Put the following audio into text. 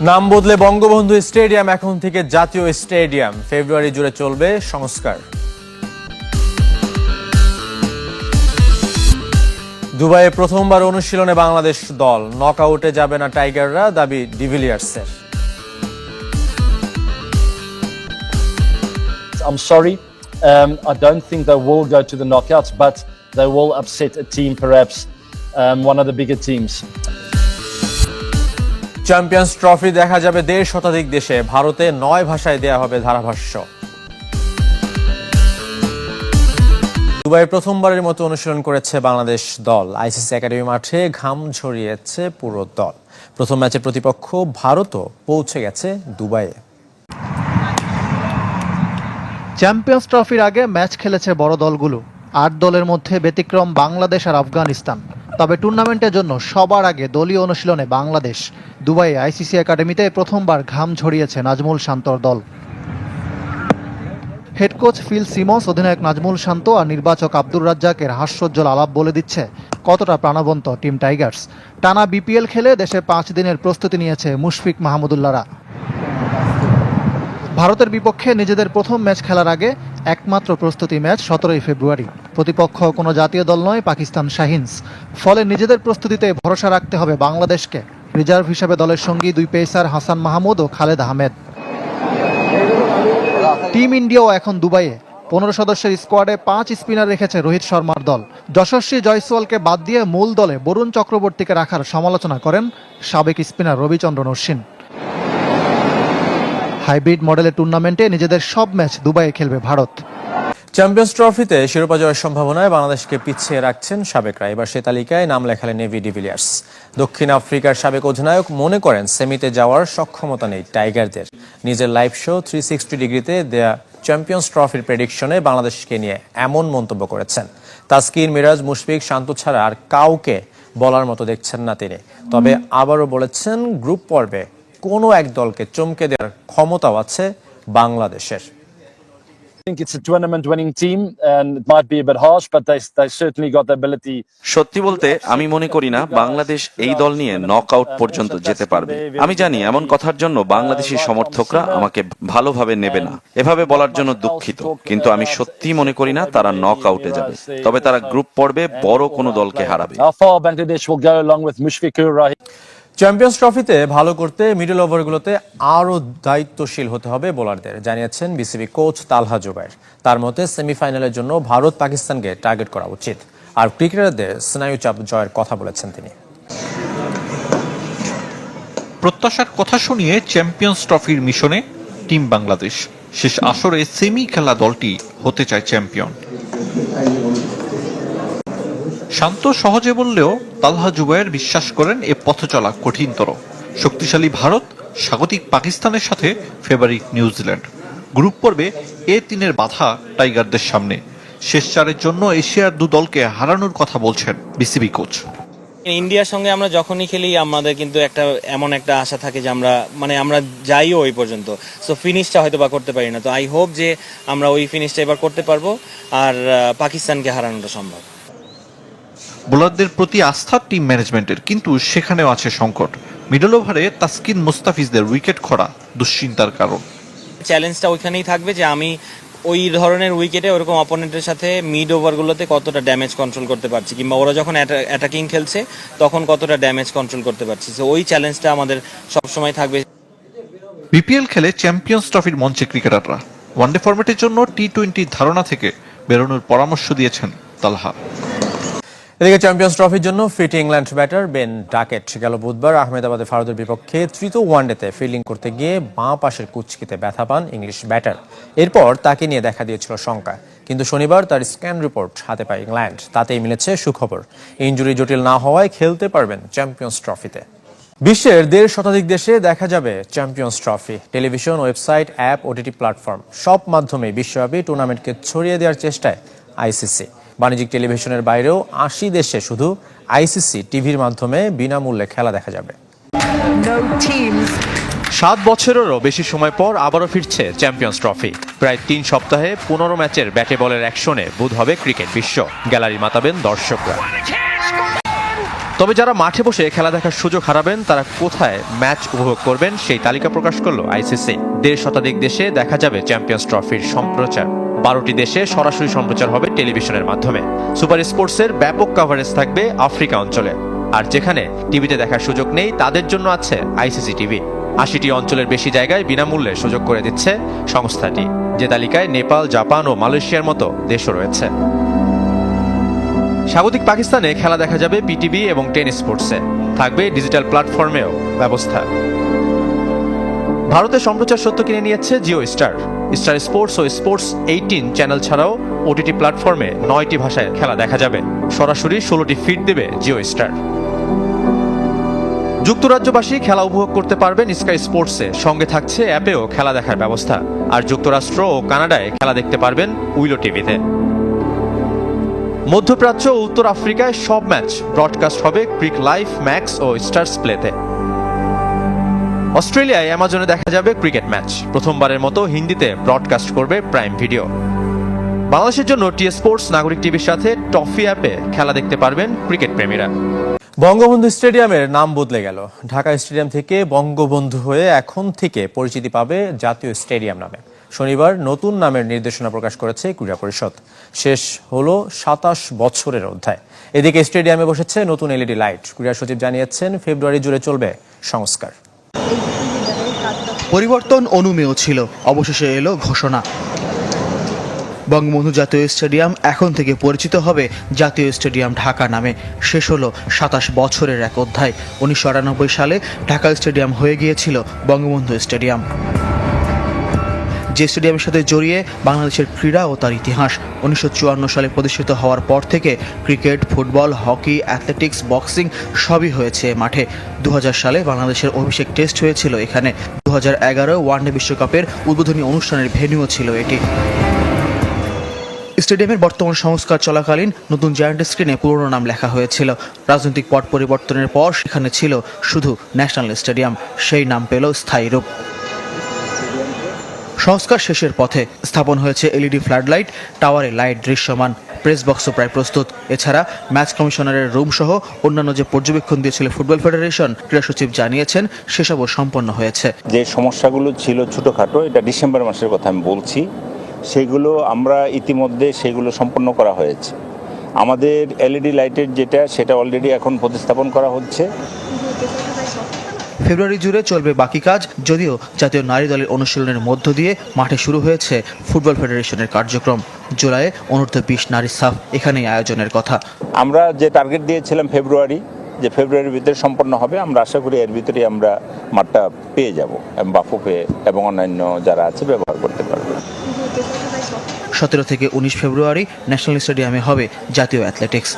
নাম বদলে বঙ্গবন্ধু স্টেডিয়াম এখন থেকে জাতীয় স্টেডিয়াম ফেব্রুয়ারি জুড়ে চলবে সংস্কার দুবাইয়ে প্রথমবার অনুশীলনে বাংলাদেশ দল নকআউটে যাবে না টাইগাররা দাবি ডিভিলিয়ার্সের I'm sorry. Um, I don't think they will go to the knockouts, but they will upset a team, perhaps um, one of the bigger teams. Champions Trophy দেখা যাবে দেড় শতাধিক দেশে। ভারতে নয় ভাষায় দেয়া হবে ধারাভাষ্য। দুবাইয়ে প্রথমবারের মতো অনুশীলন করেছে বাংলাদেশ দল। আইসিসি একাডেমি মাঠে ঘাম ঝরিয়েছে পুরো দল। প্রথম ম্যাচের প্রতিপক্ষ ভারতও পৌঁছে গেছে দুবাইয়ে। চ্যাম্পিয়ন্স ট্রফির আগে ম্যাচ খেলেছে বড় দলগুলো। আট দলের মধ্যে ব্যতিক্রম বাংলাদেশ আর আফগানিস্তান। তবে টুর্নামেন্টের জন্য সবার আগে দলীয় অনুশীলনে বাংলাদেশ দুবাই আইসিসি একাডেমিতে প্রথমবার ঘাম ঝরিয়েছে নাজমুল শান্তর দল। হেড কোচ ফিল সিমস অধিনায়ক নাজমুল শান্ত আর নির্বাচক আব্দুর রাজ্জাকের হাস্যোজ্জ্বল আলাপ বলে দিচ্ছে কতটা প্রাণবন্ত টিম টাইগার্স। টানা বিপিএল খেলে দেশে পাঁচ দিনের প্রস্তুতি নিয়েছে মুশফিক মাহমুদুল্লাহরা। ভারতের বিপক্ষে নিজেদের প্রথম ম্যাচ খেলার আগে একমাত্র প্রস্তুতি ম্যাচ সতেরোই ফেব্রুয়ারি। প্রতিপক্ষ কোনো জাতীয় দল নয়, পাকিস্তান শাহিনস। ফলে নিজেদের প্রস্তুতিতে ভরসা রাখতে হবে বাংলাদেশকে। রিজার্ভ হিসেবে দলের সঙ্গী দুই পেসার হাসান মাহমুদ ও খালেদ আহমেদ। টিম ইন্ডিয়াও এখন দুবাইয়ে। পনেরো সদস্যের স্কোয়াডে পাঁচ স্পিনার রেখেছে রোহিত শর্মার দল। যশস্বী জয়সওয়ালকে বাদ দিয়ে মূল দলে বরুণ চক্রবর্তীকে রাখার সমালোচনা করেন সাবেক স্পিনার রবিচন্দ্রন অশ্বিন। হাইব্রিড মডেলের টুর্নামেন্টে নিজেদের সব ম্যাচ দুবাইয়ে খেলবে ভারত। চ্যাম্পিয়ন্স ট্রফিতে শিরোপা জয়ের সম্ভাবনায় বাংলাদেশকে পিছিয়ে রাখছেন সাবেকরা। এবার সে তালিকায় নাম লেখালেন নেভি ডিভিলিয়ার্স। দক্ষিণ আফ্রিকার সাবেক অধিনায়ক মনে করেন সেমিতে যাওয়ার সক্ষমতা নেই টাইগারদের। নিজের লাইভ শো থ্রি সিক্সটি ডিগ্রিতে দেয়া চ্যাম্পিয়ন্স ট্রফির প্রেডিকশনে বাংলাদেশকে নিয়ে এমন মন্তব্য করেছেন। তাসকিন, মিরাজ, মুশফিক, শান্ত ছাড়া আর কাউকে বলার মতো দেখছেন না তিনি। তবে আবারও বলেছেন, গ্রুপ পর্বে কোনো এক দলকে চমকে দেওয়ার ক্ষমতাও আছে বাংলাদেশের। I think it's a tournament winning team, and it might be a bit harsh, but they, they certainly got the ability. সত্যি বলতে আমি মনে করি না বাংলাদেশ এই দল নিয়ে নক আউট পর্যন্ত যেতে পারবে। আমি জানি এমন কথার জন্য বাংলাদেশি সমর্থকরা আমাকে ভালোভাবে নেবে না। এভাবে বলার জন্য দুঃখিত কিন্তু আমি সত্যি মনে করি না তারা নক আউটে যাবে। তবে তারা গ্রুপ পর্বে বড় কোনো দলকে হারাবে। চ্যাম্পিয়ন্স ট্রফিতে ভালো করতে মিডল ওভারগুলোতে আরও দায়িত্বশীল হতে হবে বোলারদের জানিয়েছেন বিসিবি কোচ তালহা জুবাইর। তার মতে সেমিফাইনালের জন্য ভারত পাকিস্তানকে টার্গেট করা উচিত। আর ক্রিকেটারদের স্নায়ু চাপ জয়ের কথা বলেছেন তিনি। প্রত্যাশার কথা শুনিয়ে চ্যাম্পিয়ন্স ট্রফির মিশনে টিম বাংলাদেশ। শেষ আসরে সেমি খেলা দলটি হতে চায় চ্যাম্পিয়ন শান্ত, সহজে বললেও তালহা জুবায়ের বিশ্বাস করেন এ পথ চলা কঠিনতর। শক্তিশালী ভারত, স্বাগতিক পাকিস্তানের সাথে ফেভারিট নিউজিল্যান্ড। গ্রুপ পর্বে এ তিনের বাধা টাইগারদের সামনে। শেষ চারের জন্য এশিয়ার দু দলকে হারানোর কথা বলছেন বিসিবি কোচ। ইন্ডিয়ার সঙ্গে আমরা যখনই খেলি, আমাদের কিন্তু একটা এমন একটা আশা থাকে যে আমরা মানে আমরা যাইও ওই পর্যন্ত। সো ফিনিশটা হয়তো বা করতে পারি না। তো আই হোপ যে আমরা ওই ফিনিশটা এবার করতে পারব। আর পাকিস্তানকে হারানোটা সম্ভব। বোলারদের প্রতি আস্থা টিম ম্যানেজমেন্টের কিন্তু সেখানেও আছে সংকট। মিডল ওভারে তাসকিন মুস্তাফিজদের উইকেট খরা দুশ্চিন্তার কারণ। চ্যালেঞ্জটা ওইখানেই থাকবে যে আমি ওই ধরনের উইকেটে ওরকম অপোনেন্টের সাথে মিড ওভারগুলোতে কতটা ড্যামেজ কন্ট্রোল করতে পারছি কিংবা ওরা যখন অ্যাটাকিং খেলছে তখন কতটা ড্যামেজ কন্ট্রোল করতে পারছি। তো ওই চ্যালেঞ্জটা আমাদের সবসময় থাকবে। বিপিএল খেলে চ্যাম্পিয়ন্স ট্রফির মঞ্চে ক্রিকেটাররা। ওয়ানডে ফরম্যাটের জন্য টি টোয়েন্টির ধারণা থেকে বেরোনোর পরামর্শ দিয়েছেন তালহা। এদিকে চ্যাম্পিয়ন্স ট্রফির জন্য fit England batter Ben Duckett গেল বুধবার। আহমেদাবাদে ভারতের বিপক্ষে তৃতীয় ওয়ানডেতে ফিল্ডিং করতে গিয়ে বাঁ পাশের কুচকিতে ব্যথা পান ইংলিশ ব্যাটার এরপর তাকে নিয়ে দেখা দিয়েছিল শঙ্কা। কিন্তু শনিবার তার স্ক্যান রিপোর্ট হাতে পায় ইংল্যান্ড। তাতেই মিলেছে সুখবর। ইঞ্জুরি জটিল না হওয়ায় খেলতে পারবেন চ্যাম্পিয়ন্স ট্রফিতে বিশ্বের দেড় শতাধিক দেশে দেখা যাবে Champions Trophy television, website, app, OTT platform সব মাধ্যমে বিশ্বব্যাপী টুর্নামেন্টকে ছড়িয়ে দেওয়ার চেষ্টায় আইসিসি। বাণিজ্যিক টেলিভিশনের বাইরেও আশি দেশে শুধু আইসিসি টিভির মাধ্যমে বিনামূল্যে খেলা দেখা যাবে। সাত বছরেরও বেশি সময় পর আবারও ফিরছে চ্যাম্পিয়ন্স ট্রফি। প্রায় তিন সপ্তাহে পনেরো ম্যাচের ব্যাটে বলের অ্যাকশনে বুধ হবে ক্রিকেট বিশ্ব। গ্যালারি মাতাবেন দর্শকরা। তবে যারা মাঠে বসে খেলা দেখার সুযোগ হারাবেন তারা কোথায় ম্যাচ উপভোগ করবেন সেই তালিকা প্রকাশ করল আইসিসি। দেড় শতাধিক দেশে দেখা যাবে চ্যাম্পিয়ন্স ট্রফির সম্প্রচার। বারোটি দেশে সরাসরি সম্প্রচার হবে টেলিভিশনের মাধ্যমে। সুপার স্পোর্টসের ব্যাপক কভারেজ থাকবে আফ্রিকা অঞ্চলে। আর যেখানে টিভিতে দেখার সুযোগ নেই, তাদের জন্য আছে আইসিসি টিভি। আশিটি অঞ্চলের বেশি জায়গায় বিনামূল্যে সুযোগ করে দিচ্ছে সংস্থাটি, যে তালিকায় নেপাল, জাপান ও মালয়েশিয়ার মতো দেশও রয়েছে। স্বাগতিক পাকিস্তানে খেলা দেখা যাবে পিটিভি এবং টেন স্পোর্টসে। থাকবে ডিজিটাল প্ল্যাটফর্মেও ব্যবস্থা। ভারতে সম্প্রচার সত্য কিনে নিয়েছে জিও স্টার। স্টার স্পোর্টস ও স্পোর্টস এইটিন চ্যানেল ছাড়াও ওটিটি প্ল্যাটফর্মে নয়টি ভাষায় খেলা দেখা যাবে। সরাসরি ষোলোটি ফিট দেবে জিও স্টার। যুক্তরাজ্যবাসী খেলা উপভোগ করতে পারবেন স্কাই স্পোর্টসে। সঙ্গে থাকছে অ্যাপেও খেলা দেখার ব্যবস্থা। আর যুক্তরাষ্ট্র ও কানাডায় খেলা দেখতে পারবেন উইলো টিভিতে। মধ্যপ্রাচ্য ও উত্তর আফ্রিকায় সব ম্যাচ ব্রডকাস্ট হবে ক্রিক লাইফ, ম্যাক্স ও স্টার্স প্লেতে। অস্ট্রেলিয়ায় অ্যামাজনে দেখা যাবে ক্রিকেট ম্যাচ। প্রথমবারের মতো হিন্দিতে ব্রডকাস্ট করবে প্রাইম ভিডিও। বাংলাদেশের জন্য টি স্পোর্টস নাগরিক টিভির সাথে টফি অ্যাপে খেলা দেখতে পারবেন ক্রিকেট প্রেমীরা। বঙ্গবন্ধু স্টেডিয়ামের নাম বদলে গেল। ঢাকা স্টেডিয়াম থেকে বঙ্গবন্ধু হয়ে এখন থেকে পরিচিতি পাবে জাতীয় স্টেডিয়াম নামে। শনিবার নতুন নামের নির্দেশনা প্রকাশ করেছে ক্রীড়া পরিষদ। শেষ হলো সাতাশ বছরের অধ্যায়। এদিকে স্টেডিয়ামে বসেছে নতুন এলইডি লাইট। ক্রীড়া সচিব জানিয়েছেন, ফেব্রুয়ারি জুড়ে চলবে সংস্কার। পরিবর্তন অনুমেয় ছিল। অবশেষে এলো ঘোষণা। বঙ্গবন্ধু জাতীয় স্টেডিয়াম এখন থেকে পরিচিত হবে জাতীয় স্টেডিয়াম ঢাকা নামে। শেষ হলো সাতাশ বছরের এক অধ্যায়। উনিশশো আটানব্বই সালে ঢাকা স্টেডিয়াম হয়ে গিয়েছিল বঙ্গবন্ধু স্টেডিয়াম। যে স্টেডিয়ামের সাথে জড়িয়ে বাংলাদেশের ক্রীড়া ও তার ইতিহাস। উনিশশো চুয়ান্ন সালে প্রতিষ্ঠিত হওয়ার পর থেকে cricket, football, hockey, athletics, boxing সবই হয়েছে মাঠে। দু হাজার সালে বাংলাদেশের অভিষেক টেস্ট হয়েছিল এখানে। দু হাজার এগারো ওয়ানডে বিশ্বকাপের উদ্বোধনী অনুষ্ঠানের ভেন্যুও ছিল এটি। স্টেডিয়ামের বর্তমান সংস্কার চলাকালীন নতুন জায়ান্ট স্ক্রিনে পুরনো নাম লেখা হয়েছিল। রাজনৈতিক পট পরিবর্তনের পর সেখানে ছিল শুধু ন্যাশনাল স্টেডিয়াম। সেই নাম পেল স্থায়ী রূপ। সংস্কার শেষের পথে স্থাপন হয়েছে এলইডি ফ্লাডলাইট টাওয়ারে লাইট দৃশ্যমান। প্রেস বক্সও প্রায় প্রস্তুত। এছাড়া ম্যাচ কমিশনারের রুম সহ অন্যান্য যে পর্যবেক্ষণ দিয়েছিল ফুটবল ফেডারেশন, ক্রীড়া সচিব জানিয়েছেন সেসবও সম্পন্ন হয়েছে। যে সমস্যাগুলো ছিল ছোটোখাটো, এটা ডিসেম্বর মাসের কথা আমি বলছি, সেগুলো আমরা ইতিমধ্যে সেগুলো সম্পন্ন করা হয়েছে। আমাদের এলইডি লাইটের যেটা, সেটা অলরেডি এখন প্রতিস্থাপন করা হচ্ছে। ফেব্রুয়ারি জুড়ে চলবে বাকি কাজ। যদিও জাতীয় নারী দলের অনুশীলনের মধ্য দিয়ে মাঠে শুরু হয়েছে ফুটবল ফেডারেশনের কার্যক্রম। জুলাইয়ে অনূর্ধ্ব বিশ নারী সাফ এখানেই আয়োজনের কথা। আমরা যে টার্গেট দিয়েছিলাম ফেব্রুয়ারি যে ফেব্রুয়ারির ভিতরে সম্পন্ন হবে আমরা আশা করি এর ভিতরেই আমরা মাঠটা পেয়ে যাব বাফুপে এবং অন্যান্য যারা আছে ব্যবহার করতে পারবে। সতেরো থেকে উনিশ ফেব্রুয়ারি ন্যাশনাল স্টেডিয়ামে হবে জাতীয় অ্যাথলেটিক্স।